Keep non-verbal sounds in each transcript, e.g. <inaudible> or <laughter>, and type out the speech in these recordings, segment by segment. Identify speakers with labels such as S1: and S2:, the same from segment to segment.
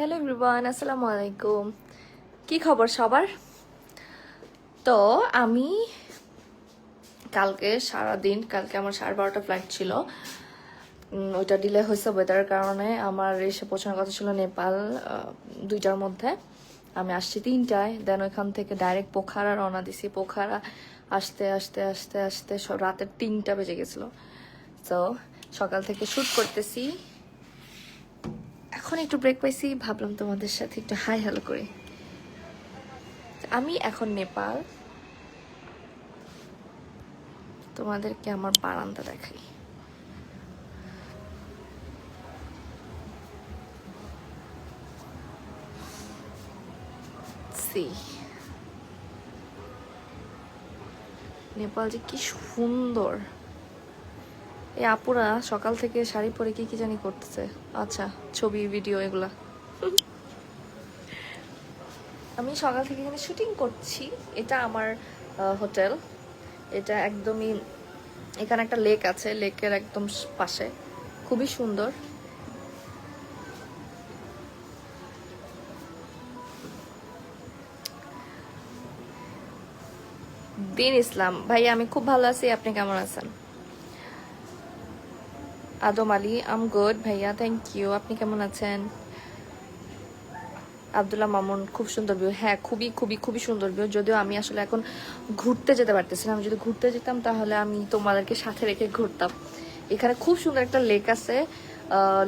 S1: Hello everyone আসসালামু আলাইকুম কি খবর সবার? তো আমি কালকে সারা দিন কালকে আমার সাড়ে বারোটা ফ্লাইট ছিল। ওইটা ডিলে হয়েছে ওয়েদারের কারণে। আমার এসে পৌঁছানোর কথা ছিল নেপাল দুইটার মধ্যে। আমি আসছি তিনটায়। দেন ওইখান থেকে ডাইরেক্ট পোখারা রওনা দিছি। পোখারা আসতে আসতে আসতে আসতে সব রাতের তিনটা বেজে গেছিল। তো সকাল থেকে শ্যুট করতেছি। এখন একটু ব্রেক পাইছি, ভাবলাম তোমাদের সাথে একটু হাই হ্যালো করি। আমি এখন নেপাল। তোমাদেরকে আমার বারান্দা দেখাই। সি। নেপাল যে কি সুন্দর। এই আপুরা সকাল থেকে শাড়ি পরে কি কি জানি করতেছে। আচ্ছা ছবি ভিডিও এগুলা। আমি সকাল থেকে এখানে শুটিং করছি। এটা আমার হোটেল এটা একদমই এখানে একটা লেক আছে। লেকের একদম পাশে। খুবই সুন্দর। দিন ইসলাম ভাই আমি খুব ভালো আছি। আপনি কেমন আছেন? আদম আলী আম গুড ভাইয়া থ্যাংক ইউ আপনি কেমন আছেন? আবদুল্লাহ মামুন, খুব সুন্দর ভিউ হ্যাঁ খুবই খুবই খুবই সুন্দর ভিউ যদিও আমি আসলে এখন ঘুরতে যেতে পারতেছি না, আমি যদি ঘুরতে যেতাম তাহলে আমি তোমাদেরকে সাথে রেখে ঘুরতাম। এখানে খুব সুন্দর একটা লেক আছে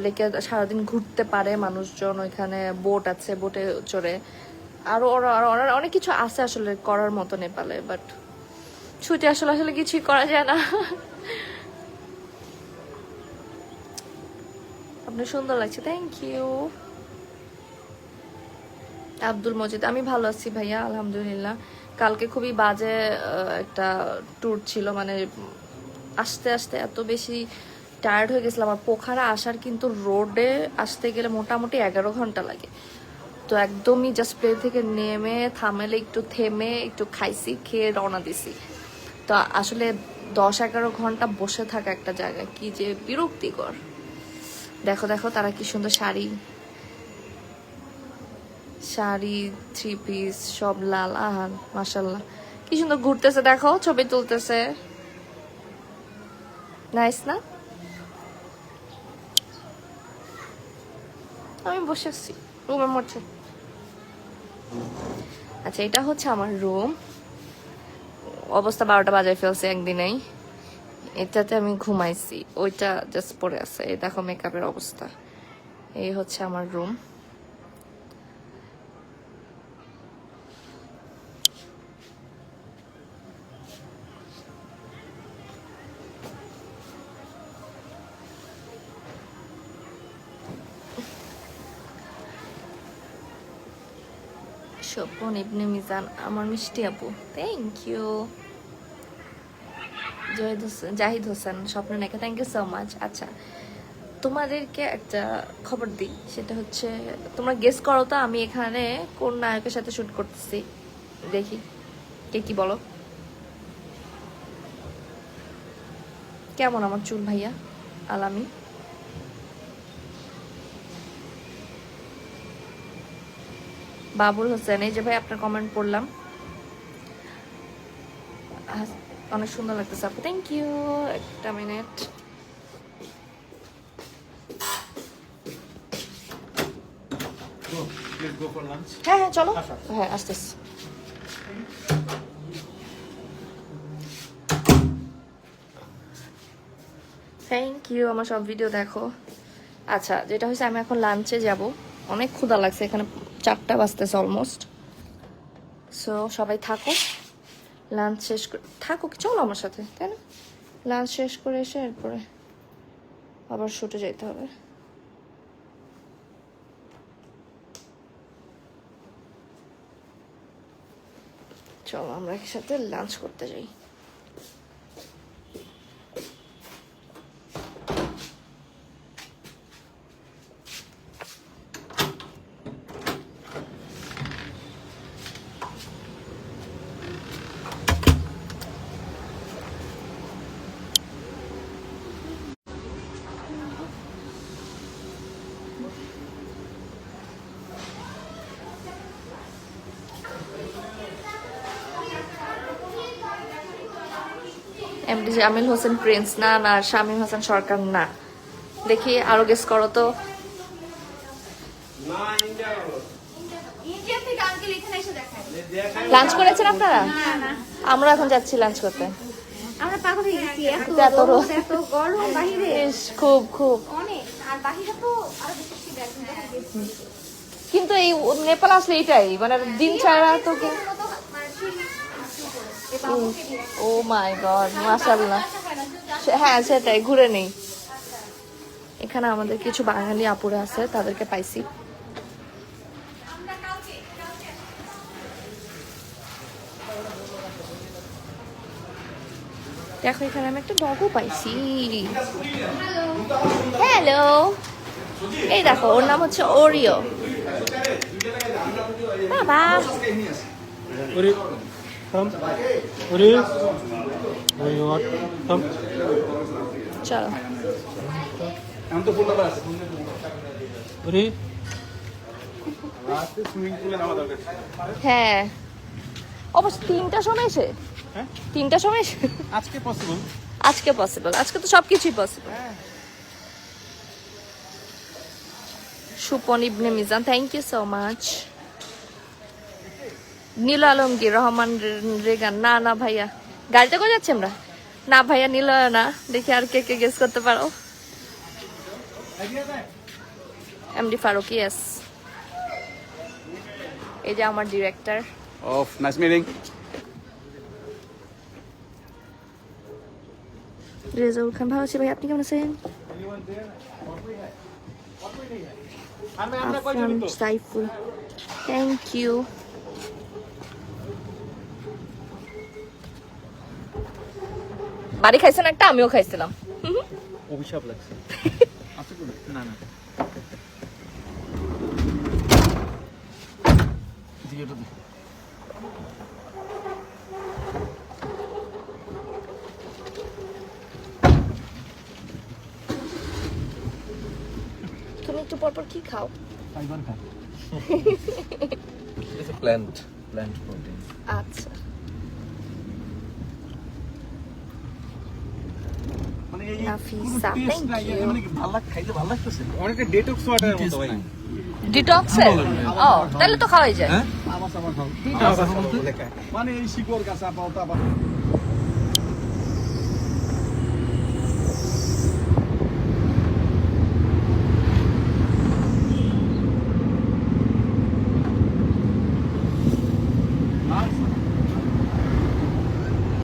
S1: লেকে সারাদিন ঘুরতে পারে মানুষজন, ওইখানে বোট আছে বোটে চড়ে। আরও আরও আরও আরও অনেক কিছু আছে আসলে করার মতো নেপালে বাট ছুটি আসলে আসলে কিছুই করা যায় না। আপনার সুন্দর লাগছে। থ্যাংক ইউ আব্দুল মজিদ, আমি ভালো আছি ভাইয়া, আলহামদুলিল্লাহ। কালকে খুবই বাজে একটা ট্যুর ছিল মানে আসতে আসতে এত বেশি টায়ার্ড হয়ে গেছিলাম। আর পোখারা আসার কিন্তু রোডে আসতে গেলে মোটামুটি এগারো ঘণ্টা লাগে। তো একদমই জাস্ট প্লেন থেকে নেমে, থামেলে একটু থেমে, একটু খাইছি, খেয়ে রওনা দিছি। তো আসলে দশ এগারো ঘণ্টা বসে থাকা একটা জায়গা, কি যে বিরক্তিকর। দেখো দেখো, তারা কি সুন্দর শাড়ি। শাড়ি থ্রি পিস সব লাল আহান মাসাল্লাহ কি সুন্দর ঘুরতেছে, দেখো, ছবি তুলতেছে। নাইস না? আমি বসে আছি রুমের মধ্যে আচ্ছা এটা হচ্ছে আমার রুম। অবস্থা বারোটা বাজায় ফেলছে একদিনেই। এটাতে আমি ঘুমাইছি, ওইটা জাস্ট পরে আছে। এই দেখো মেকআপের অবস্থা। এই হচ্ছে আমার রুম স্বপন ইবনে মিজান? আমার মিষ্টি আপু। থ্যাংক ইউ জহিদ হোসেন জাহিদ হোসেন, স্বপ্ন নাকি থ্যাংক ইউ সো মাচ আচ্ছা তোমাদেরকে একটা খবর দিই, সেটা হচ্ছে, তোমরা গেস করো তো, আমি এখানে কোন নায়কের সাথে শুট করতেছি, দেখি, কে কি বলো। কেমন আমার চুল ভাইয়া? আলামি। বাবুল হোসেন, এই যে ভাই আপনার কমেন্ট পড়লাম। অনেক সুন্দর লাগতেছে আপু। থ্যাংক ইউ একটা মিনিট. হ্যাঁ হ্যাঁ চলো।
S2: আচ্ছা।
S1: হ্যাঁ আসতেছি। থ্যাংক ইউ আমার সব ভিডিও দেখো। আচ্ছা যেটা হচ্ছে আমি এখন লাঞ্চে যাব। অনেক ক্ষুধা লাগছে এখানে চারটা বাজতেছে অলমোস্ট সো সবাই থাকো। লাঞ্চ শেষ করে থাকো কি চলো আমার সাথে, তাই না? লাঞ্চ শেষ করে এসে এরপরে আবার শুটে যেতে হবে। চলো, আমরা একসাথে লাঞ্চ করতে যাই। এমডি জামিল হোসেন প্রিন্স না না শামীম হাসান সরকার না। দেখি আরও গেস করো তো। লাঞ্চ করেছেন আপনারা?
S3: না না।
S1: আমরা এখন যাচ্ছি লাঞ্চ করতে।
S3: আমরা পাগল হয়ে গেছি এত
S1: এত
S3: রোদ
S1: রোদ।
S3: এত গরম বাহিরে।
S1: খুব খুব।
S3: অনেক আর বাহিরে তো আরও বেশি শীত এখন যখন গেছি।
S1: কিন্তু এই নেপাল আসলে এটাই মানে দিন ছাড়া তো
S3: শীতের মতো মানে শীত আসছে উপরে। এই বাবুকে দিয়ে।
S1: ও মাই গড সে- হ্যাঁ সেটাই, ঘুরে নেই। এখানে আমাদের কিছু বাঙালি আপুরা আছে, তাদেরকে পাইছি। দেখো, এখানে আমি একটা ডগও পাইছি। হ্যালো এই দেখো, ওর নাম হচ্ছে ওরিও বাবা।
S4: Come. Where you want? Come.
S1: চলো
S2: আমি তো ফুলটা আছে
S4: Uri.
S2: রাতে সুইমিং পুলে নামা দরকার
S1: হ্যাঁ অবশ্য তিনটা সময় এসে
S2: হ্যাঁ?
S1: তিনটা সময় এসে
S2: আজকে পসিবল
S1: আজকে পসিবল আজকে তো সবকিছুই possible Supan Ibne Mizan thank you so much Neel Alamgir Rahman Regan. না না ভাইয়া। গাড়িতে করে যাচ্ছি আমরা? না ভাইয়া নীল না। দেখি আর কে কে গেস করতে পারো। এমডি ফারুক ইয়েস এই যে আমার director
S2: of nice meeting
S1: Rezaul Khan ভালো আছি ভাই। আপনি কেমন আছেন? সাইফুল। থ্যাংক ইউ বাড়ি খাইছেন একটা আমিও খাইছিলাম।
S2: অভিশাপ লাগছে। <laughs> আছে কোনো না না। তো
S1: তুমি একটু পরপর কি খাও?
S2: ফাইবার খা <laughs>
S5: It's a plant, plant
S1: আচ্ছা
S2: মানে এই
S1: নাফিসা,
S2: কোনো taste
S1: thank
S2: নাই,
S1: you.
S2: মানে কি ভালো লাগ খাইতে ভালো লাগতেছে অনেকটা ডেটক্স ওয়াটারের মতো ভাই।
S1: ডিটক্সের ও তাহলে তো খাওয়াই যায়।
S5: হ্যাঁ?
S2: মানে এই শিকড় গাছ আপাতত